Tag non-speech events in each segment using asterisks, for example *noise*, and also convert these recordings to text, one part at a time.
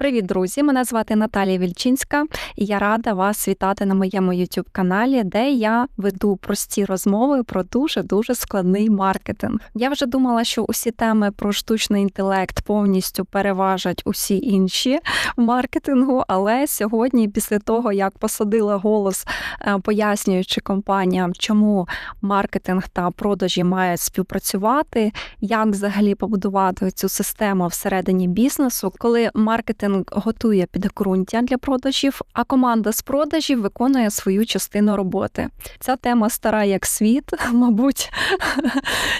Привіт, друзі! Мене звати Наталія Вільчинська, і я рада вас вітати на моєму youtube каналі, де я веду прості розмови про дуже дуже складний маркетинг. Я вже думала, що усі теми про штучний інтелект повністю переважать усі інші в маркетингу. Але сьогодні, після того як посадила голос, е, пояснюючи компаніям, чому маркетинг та продажі мають співпрацювати, як взагалі побудувати цю систему всередині бізнесу, коли маркетинг маркетинг готує підґрунтя для продажів, а команда з продажів виконує свою частину роботи. Ця тема стара як світ, *laughs* мабуть,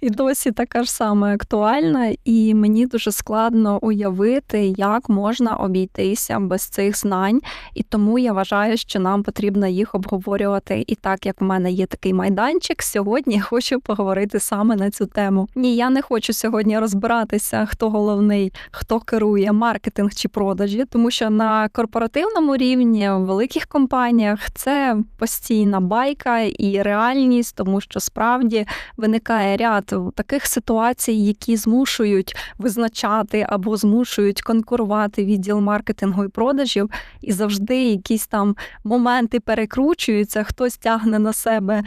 і досі така ж саме актуальна, і мені дуже складно уявити, як можна обійтися без цих знань. І тому я вважаю, що нам потрібно їх обговорювати. І так як в мене є такий майданчик, сьогодні я хочу поговорити саме на цю тему. Ні, я не хочу сьогодні розбиратися, хто головний, хто керує маркетинг чи продаж продажі, тому що на корпоративному рівні в великих компаніях це постійна байка і реальність, тому що справді виникає ряд таких ситуацій, які змушують визначати або змушують конкурувати відділ маркетингу і продажів, і завжди якісь там моменти перекручуються, хтось тягне на себе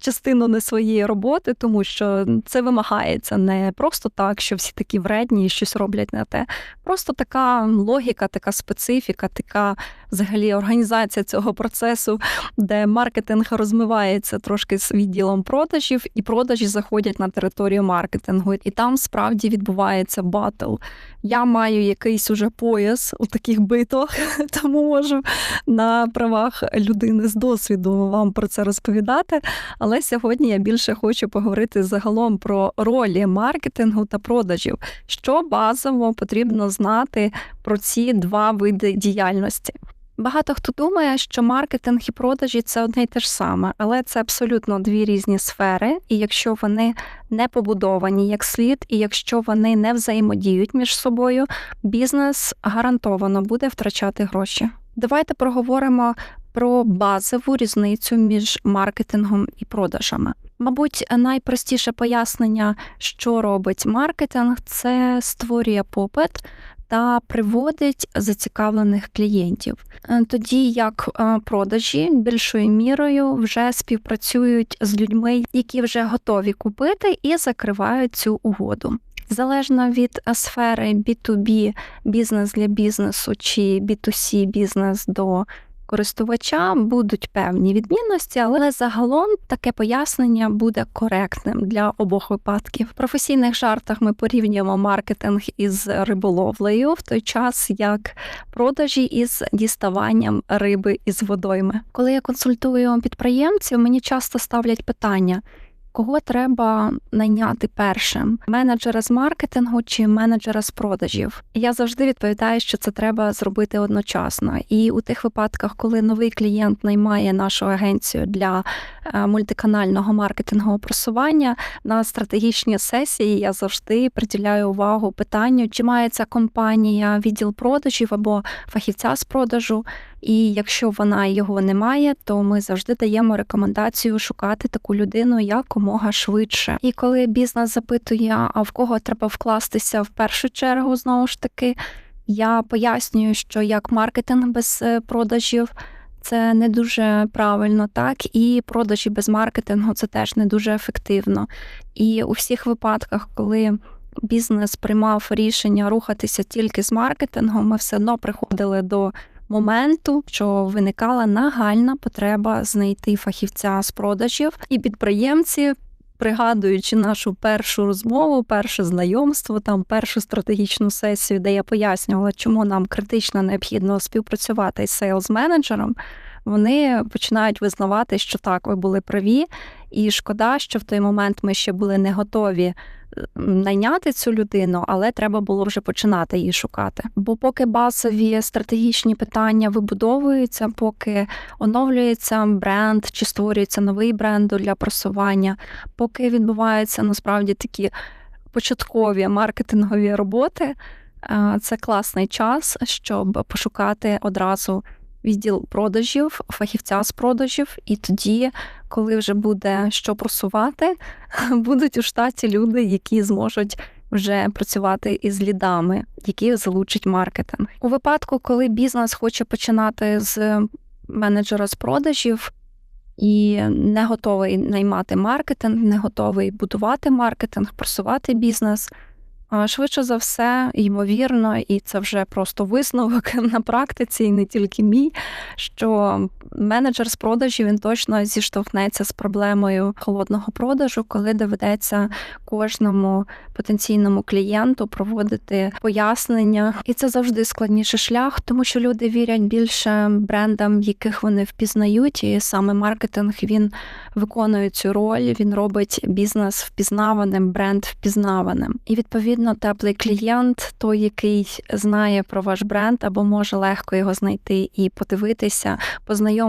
частину не своєї роботи, тому що це вимагається не просто так, що всі такі вредні і щось роблять на те. Просто така логіка, така специфіка, така взагалі організація цього процесу, де маркетинг розмивається трошки з відділом продажів, і продажі заходять на територію маркетингу. І там справді відбувається батл. Я маю якийсь уже пояс у таких битвах, *laughs* тому можу на правах людини з досвіду вам про це розповідати. Але сьогодні я більше хочу поговорити загалом про ролі маркетингу та продажів, що базово потрібно знати про ці два види діяльності. Багато хто думає, що маркетинг і продажі це одне й те ж саме, але це абсолютно дві різні сфери, і якщо вони не побудовані як слід, і якщо вони не взаємодіють між собою, бізнес гарантовано буде втрачати гроші. Давайте проговоримо про базову різницю між маркетингом і продажами. Мабуть, найпростіше пояснення, що робить маркетинг, це створює попит та приводить зацікавлених клієнтів. Е, тоді як е, продажі більшою мірою вже співпрацюють з людьми, які вже готові купити і закривають цю угоду. Залежно від сфери B2B бізнес для бізнесу чи B2C бізнес до користувача будуть певні відмінності, але загалом таке пояснення буде коректним для обох випадків. В професійних жартах ми порівнюємо маркетинг із риболовлею в той час, як продажі із діставанням риби із водойми. Коли я консультую підприємців, мені часто ставлять питання. Кого треба найняти першим менеджера з маркетингу чи менеджера з продажів? Я завжди відповідаю, що це треба зробити одночасно. І у тих випадках, коли новий клієнт наймає нашу агенцію для е, мультиканального маркетингового просування на стратегічні сесії, я завжди приділяю увагу питанню, чи має ця компанія відділ продажів або фахівця з продажу. І якщо вона його не має, то ми завжди даємо рекомендацію шукати таку людину якомога швидше. І коли бізнес запитує, а в кого треба вкластися в першу чергу, знову ж таки, я пояснюю, що як маркетинг без е, продажів. Це не дуже правильно, так і продажі без маркетингу це теж не дуже ефективно. І у всіх випадках, коли бізнес приймав рішення рухатися тільки з маркетингом, ми все одно приходили до моменту, що виникала нагальна потреба знайти фахівця з продажів і підприємці. Пригадуючи нашу першу розмову, перше знайомство, там першу стратегічну сесію, де я пояснювала, чому нам критично необхідно співпрацювати з сейлз-менеджером, вони починають визнавати, що так, ви були праві, і шкода, що в той момент ми ще були не готові найняти цю людину, але треба було вже починати її шукати. Бо поки базові стратегічні питання вибудовуються, поки оновлюється бренд чи створюється новий бренд для просування, поки відбуваються насправді такі початкові маркетингові роботи. Це класний час, щоб пошукати одразу відділ продажів, фахівця з продажів, і тоді, коли вже буде що просувати, *laughs* будуть у штаті люди, які зможуть вже працювати із лідами, які залучить маркетинг. У випадку, коли бізнес хоче починати з менеджера з продажів. І не готовий наймати маркетинг, не готовий будувати маркетинг, просувати бізнес. Швидше за все, ймовірно, і це вже просто висновок *laughs* на практиці, і не тільки мій, що менеджер з продажів він точно зіштовхнеться з проблемою холодного продажу, коли доведеться кожному потенційному клієнту проводити пояснення. І це завжди складніший шлях, тому що люди вірять більше брендам, яких вони впізнають, і саме маркетинг він виконує цю роль. Він робить бізнес впізнаваним, бренд впізнаваним. І відповідно теплий клієнт, той, який знає про ваш бренд, або може легко його знайти і подивитися, познайомитися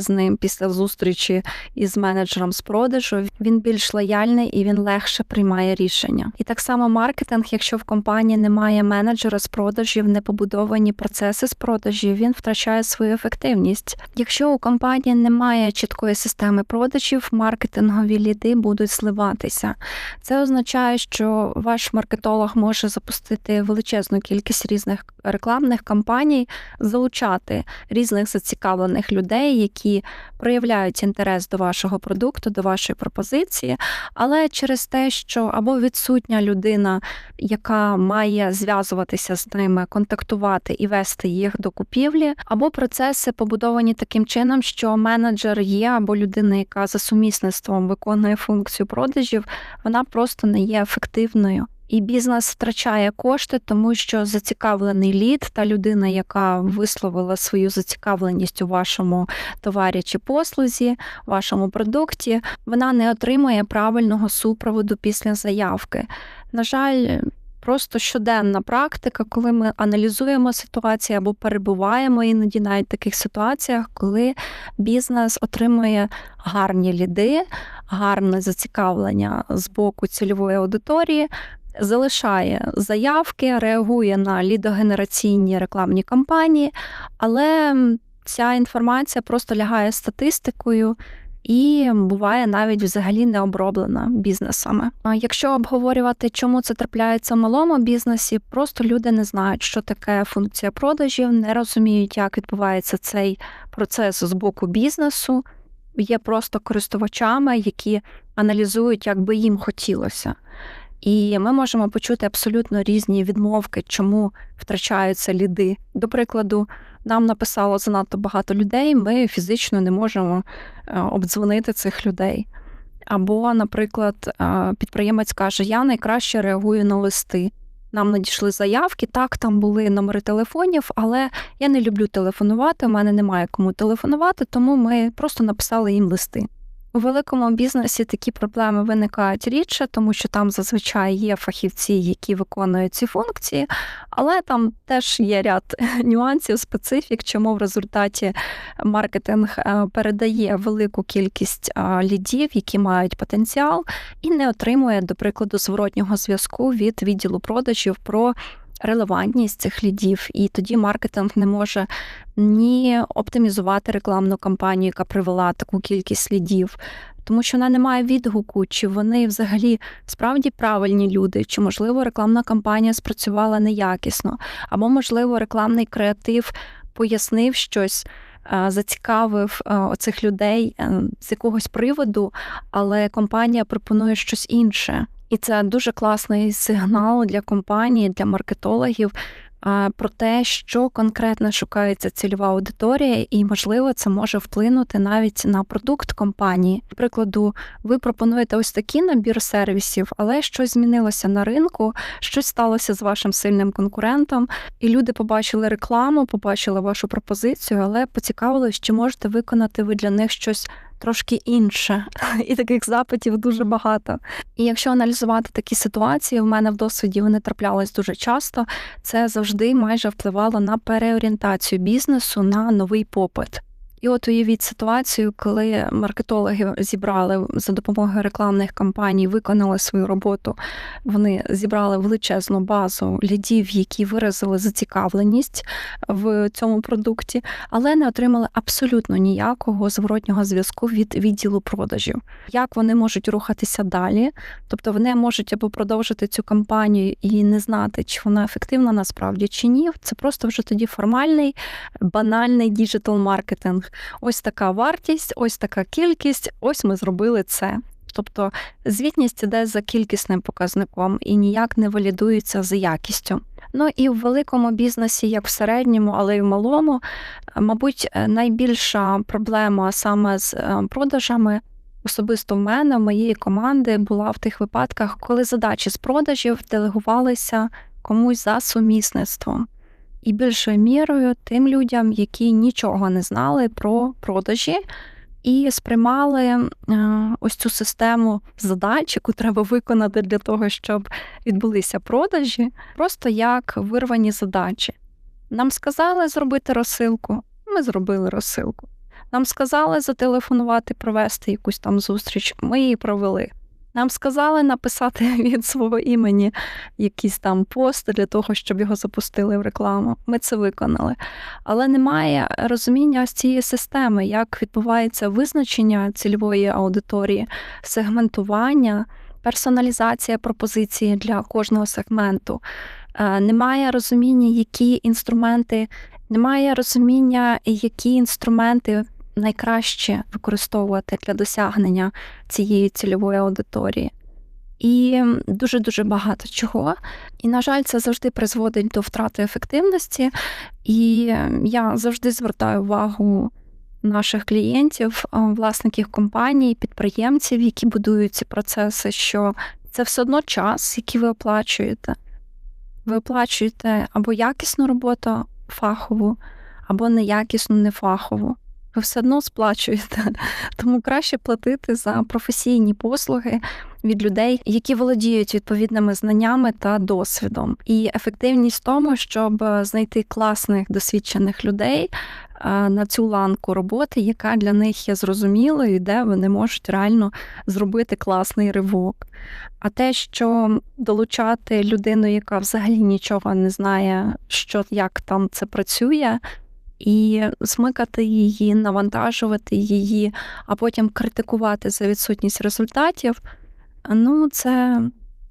з ним після зустрічі із менеджером з продажу. Він більш лояльний і він легше приймає рішення. І так само маркетинг, якщо в компанії немає менеджера з продажів, не побудовані процеси з продажів, він втрачає свою ефективність. Якщо у компанії немає чіткої системи продажів, маркетингові ліди будуть сливатися. Це означає, що ваш маркетолог може запустити величезну кількість різних рекламних кампаній, залучати різних зацікавлених людей, які проявляють інтерес до вашого продукту, до вашої пропозиції, але через те, що або відсутня людина, яка має зв'язуватися з ними, контактувати і вести їх до купівлі, або процеси побудовані таким чином, що менеджер є, або людина, яка за сумісництвом виконує функцію продажів, вона просто не є ефективною. І бізнес втрачає кошти, тому що зацікавлений лід та людина, яка висловила свою зацікавленість у вашому товарі чи послузі, вашому продукті, вона не отримує правильного супроводу після заявки. На жаль, просто щоденна практика, коли ми аналізуємо ситуацію або перебуваємо іноді навіть в таких ситуаціях, коли бізнес отримує гарні ліди, гарне зацікавлення з боку цільової аудиторії залишає заявки, реагує на лідогенераційні рекламні кампанії, але ця інформація просто лягає статистикою. І буває навіть взагалі не оброблена бізнесами. Якщо обговорювати, чому це трапляється в малому бізнесі, просто люди не знають, що таке функція продажів, не розуміють, як відбувається цей процес з боку бізнесу. Є просто користувачами, які аналізують, як би їм хотілося. І ми можемо почути абсолютно різні відмовки, чому втрачаються ліди. До прикладу, нам написало занадто багато людей, ми фізично не можемо е, обдзвонити цих людей. Або, наприклад, е, підприємець каже: Я найкраще реагую на листи. Нам надійшли заявки, так, там були номери телефонів, але я не люблю телефонувати, у мене немає кому телефонувати, тому ми просто написали їм листи. У великому бізнесі такі проблеми виникають рідше, тому що там зазвичай є фахівці, які виконують ці функції, але там теж є ряд *laughs* нюансів, специфік, чому в результаті маркетинг е, передає велику кількість лідів, які мають потенціал, і не отримує, до прикладу, зворотнього зв'язку від відділу продажів про релевантність цих лідів, і тоді маркетинг не може ні оптимізувати рекламну кампанію, яка привела таку кількість лідів. Тому що вона не має відгуку, чи вони взагалі справді правильні люди, чи, можливо, рекламна кампанія спрацювала неякісно, або, можливо, рекламний креатив пояснив щось, зацікавив оцих людей е, з якогось приводу, але компанія пропонує щось інше. І це дуже класний сигнал для компанії, для маркетологів про те, що конкретно шукається цільова аудиторія, і, можливо, це може вплинути навіть на продукт компанії. Прикладу, ви пропонуєте ось такий набір сервісів, але щось змінилося на ринку, щось сталося з вашим сильним конкурентом, і люди побачили рекламу, побачили вашу пропозицію, але поцікавились, чи можете виконати ви для них щось трошки інше, *laughs* і таких запитів дуже багато. І якщо аналізувати такі ситуації, в мене в досвіді вони траплялись дуже часто. Це завжди майже впливало на переорієнтацію бізнесу на новий попит. І от уявіть ситуацію, коли маркетологи зібрали за допомогою рекламних кампаній, виконали свою роботу. Вони зібрали величезну базу лідів, які виразили зацікавленість в цьому продукті, але не отримали абсолютно ніякого зворотнього зв'язку від відділу продажів. Як вони можуть рухатися далі? Тобто вони можуть або продовжити цю кампанію і не знати, чи вона ефективна насправді чи ні. Це просто вже тоді формальний, банальний діджитал маркетинг. Ось така вартість, ось така кількість, ось ми зробили це. Тобто звітність іде за кількісним показником і ніяк не валідується за якістю. Ну і в великому бізнесі, як в середньому, але й в малому, мабуть, найбільша проблема саме з е, продажами. Особисто в мене, в моєї команди, була в тих випадках, коли задачі з продажів делегувалися комусь за сумісництвом і більшою мірою тим людям, які нічого не знали про продажі. І сприймали е, ось цю систему задач, яку треба виконати для того, щоб відбулися продажі, просто як вирвані задачі. Нам сказали зробити розсилку, ми зробили розсилку. Нам сказали зателефонувати, провести якусь там зустріч, ми її провели. Нам сказали написати *laughs* від свого імені якийсь там пост для того, щоб його запустили в рекламу. Ми це виконали. Але немає розуміння з цієї системи, як відбувається визначення цільової аудиторії, сегментування, персоналізація пропозиції для кожного сегменту. Е, немає розуміння, які інструменти, немає розуміння, які інструменти найкраще використовувати для досягнення цієї цільової аудиторії. І дуже-дуже багато чого. І, на жаль, це завжди призводить до втрати ефективності. І я завжди звертаю увагу наших клієнтів, власників компаній, підприємців, які будують ці процеси, що це все одно час, який ви оплачуєте. Ви оплачуєте або якісну роботу фахову, або неякісну, нефахову ви все одно сплачуєте. *laughs* Тому краще платити за професійні послуги від людей, які володіють відповідними знаннями та досвідом. І ефективність в тому, щоб знайти класних досвідчених людей. На цю ланку роботи, яка для них є зрозумілою, де вони можуть реально зробити класний ривок. А те, що долучати людину, яка взагалі нічого не знає, що як там це працює, і смикати її, навантажувати її, а потім критикувати за відсутність результатів. Ну, це.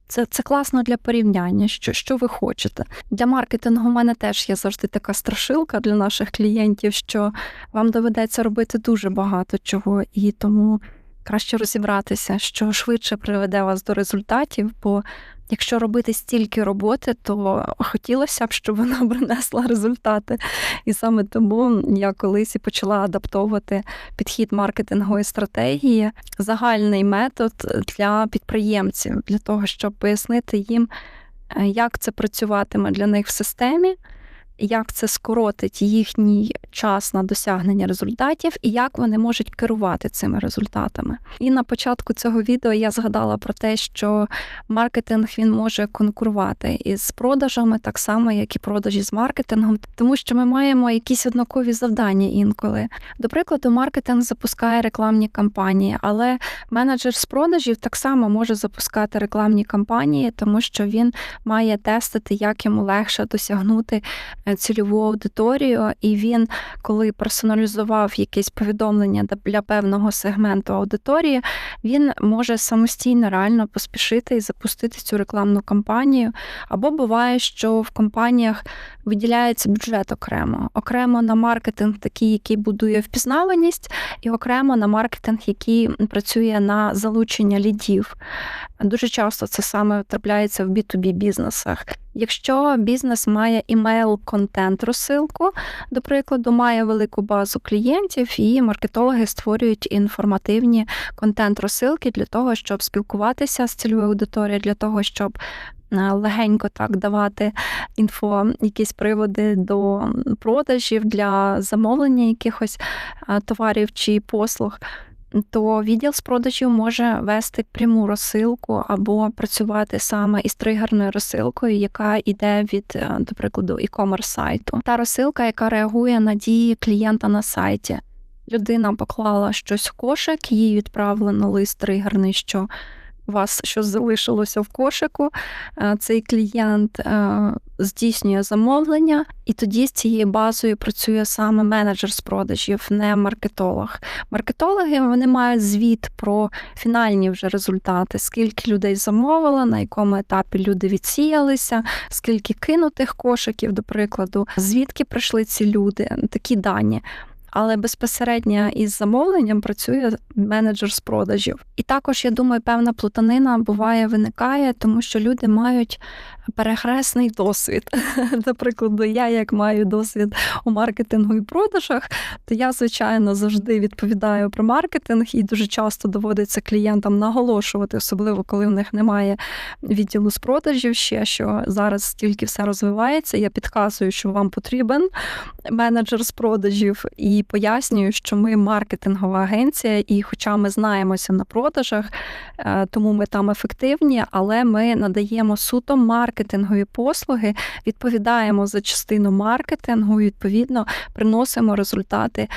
Це це класно для порівняння, що що ви хочете. Для маркетингу в мене теж є завжди така страшилка для наших клієнтів, що вам доведеться робити дуже багато чого, і тому краще розібратися, що швидше приведе вас до результатів, бо Якщо робити стільки роботи, то хотілося б, щоб вона *laughs* принесла результати. І саме тому я колись і почала адаптовувати підхід маркетингової стратегії, загальний метод для підприємців, для того, щоб пояснити їм, е, як це працюватиме для них в системі як це скоротить їхній час на досягнення результатів і як вони можуть керувати цими результатами. І на початку цього відео я згадала про те, що маркетинг він може конкурувати із продажами, так само, як і продажі з маркетингом, тому що ми маємо якісь однакові завдання інколи. До прикладу, маркетинг запускає рекламні кампанії, але менеджер з продажів так само може запускати рекламні кампанії, тому що він має тестити, як йому легше досягнути цільову аудиторію, і він, коли персоналізував якесь повідомлення для певного сегменту аудиторії, він може самостійно реально поспішити і запустити цю рекламну кампанію. Або буває, що в компаніях виділяється бюджет окремо, окремо на маркетинг, такий, який будує впізнаваність, і окремо на маркетинг, який працює на залучення лідів. Дуже часто це саме трапляється в B2B бізнесах. Якщо бізнес має імейл контент розсилку, до прикладу, має велику базу клієнтів, і маркетологи створюють інформативні контент-розсилки для того, щоб спілкуватися з цільовою аудиторією, для того, щоб е, легенько так давати інфо, якісь приводи до продажів для замовлення якихось е, товарів чи послуг то відділ з продажів може вести пряму розсилку або працювати саме із тригерною розсилкою, яка йде від, е, до прикладу, e-commerce сайту. Та розсилка, яка реагує на дії клієнта на сайті. людина поклала щось в кошик, їй відправлено лист тригерний, що вас щось залишилося в кошику, е, цей клієнт е, здійснює замовлення, і тоді з цією базою працює саме менеджер з продажів, не маркетолог. Маркетологи вони мають звіт про фінальні вже результати, скільки людей замовило, на якому етапі люди відсіялися, скільки кинутих кошиків, до прикладу, звідки прийшли ці люди, такі дані але безпосередньо із замовленням працює менеджер з продажів. І також я думаю, певна плутанина буває, виникає, тому що люди мають перехресний досвід. *laughs* До прикладу, я як маю досвід у маркетингу і продажах, то я, звичайно, завжди відповідаю про маркетинг і дуже часто доводиться клієнтам наголошувати, особливо коли в них немає відділу з продажів, ще що зараз тільки все розвивається. Я підказую, що вам потрібен менеджер з продажів, і пояснюю, що ми маркетингова агенція, і, хоча ми знаємося на продажах, е, тому ми там ефективні, але ми надаємо суто маркетингові послуги, відповідаємо за частину маркетингу, і, відповідно приносимо результати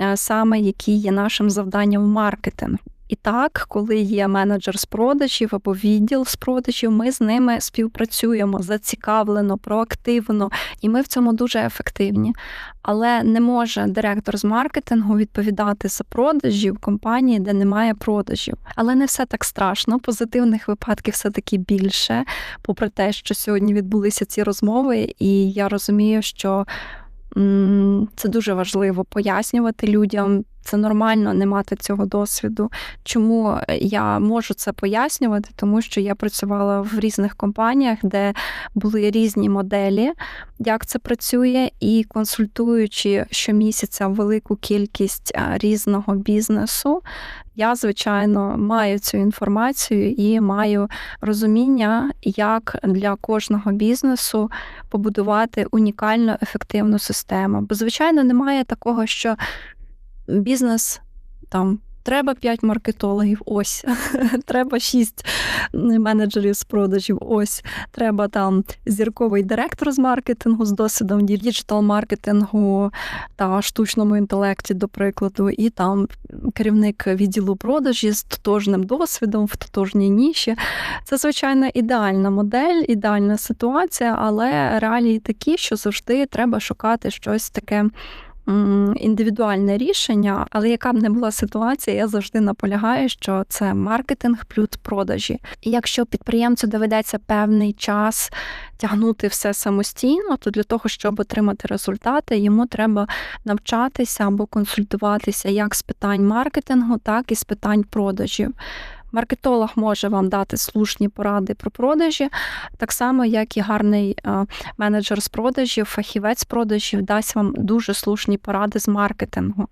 е, саме, які є нашим завданням в маркетингу. І так, коли є менеджер з продажів або відділ з продажів, ми з ними співпрацюємо зацікавлено, проактивно, і ми в цьому дуже ефективні. Але не може директор з маркетингу відповідати за продажі в компанії, де немає продажів. Але не все так страшно. Позитивних випадків все таки більше, попри те, що сьогодні відбулися ці розмови, і я розумію, що. Це дуже важливо пояснювати людям. Це нормально не мати цього досвіду. Чому я можу це пояснювати? Тому що я працювала в різних компаніях, де були різні моделі, як це працює, і консультуючи щомісяця велику кількість різного бізнесу, я, звичайно, маю цю інформацію і маю розуміння, як для кожного бізнесу побудувати унікальну ефективну систему. Бо, звичайно, немає такого, що бізнес там. Треба 5 маркетологів, ось. *laughs* Треба 6 менеджерів з продажів, ось. Треба там зірковий директор з маркетингу з досвідом діджитал-маркетингу та штучному інтелекті, до прикладу, і там керівник відділу продажі з тотожним досвідом в тотожній ніші. Це, звичайно, ідеальна модель, ідеальна ситуація, але реалії такі, що завжди треба шукати щось таке індивідуальне рішення, але яка б не була ситуація, я завжди наполягаю, що це маркетинг плюс продажі. І якщо підприємцю доведеться певний час тягнути все самостійно, то для того, щоб отримати результати, йому треба навчатися або консультуватися як з питань маркетингу, так і з питань продажів. Маркетолог може вам дати слушні поради про продажі, так само, як і гарний е, менеджер з продажів, фахівець продажів дасть вам дуже слушні поради з маркетингу.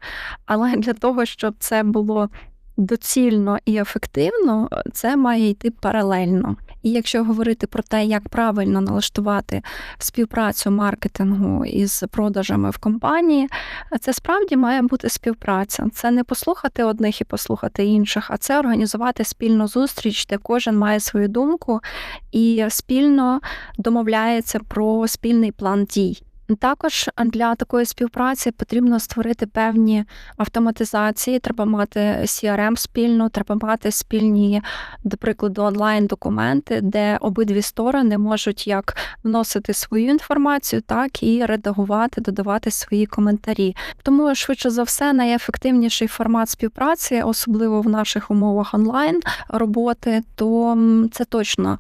Але для того, щоб це було доцільно і ефективно, це має йти паралельно. І якщо говорити про те, як правильно налаштувати співпрацю маркетингу із продажами в компанії, це справді має бути співпраця. Це не послухати одних і послухати інших, а це організувати спільну зустріч, де кожен має свою думку і спільно домовляється про спільний план дій. Також для такої співпраці потрібно створити певні автоматизації. Треба мати CRM спільну, треба мати спільні, до прикладу, онлайн-документи, де обидві сторони можуть як вносити свою інформацію, так і редагувати, додавати свої коментарі. Тому швидше за все найефективніший формат співпраці, особливо в наших умовах онлайн роботи, то це точно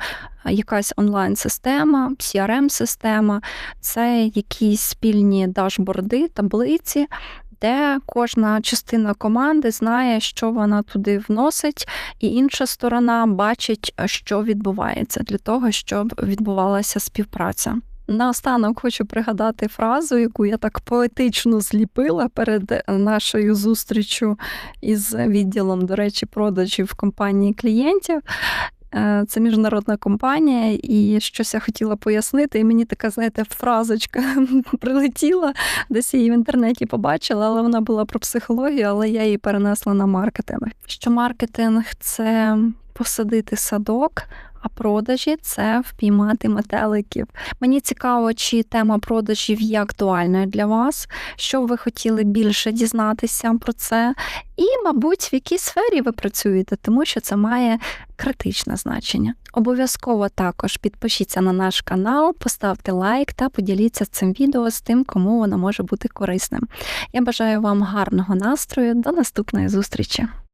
якась онлайн-система, crm-система, це якісь спільні дашборди, таблиці. Де кожна частина команди знає, що вона туди вносить, і інша сторона бачить, що відбувається для того, щоб відбувалася співпраця. Наостанок хочу пригадати фразу, яку я так поетично зліпила перед нашою зустрічю із відділом, до речі, продажів компанії клієнтів. Е, це міжнародна компанія, і щось я хотіла пояснити, і мені така, знаєте, фразочка *laughs* прилетіла, десь її в інтернеті побачила, але вона була про психологію, але я її перенесла на маркетинг. Що маркетинг це посадити садок, А продажі це впіймати метеликів. Мені цікаво, чи тема продажів є актуальною для вас, що ви хотіли більше дізнатися про це, і, мабуть, в якій сфері ви працюєте, тому що це має критичне значення. Обов'язково також підпишіться на наш канал, поставте лайк та поділіться цим відео з тим, кому воно може бути корисним. Я бажаю вам гарного настрою. До наступної зустрічі!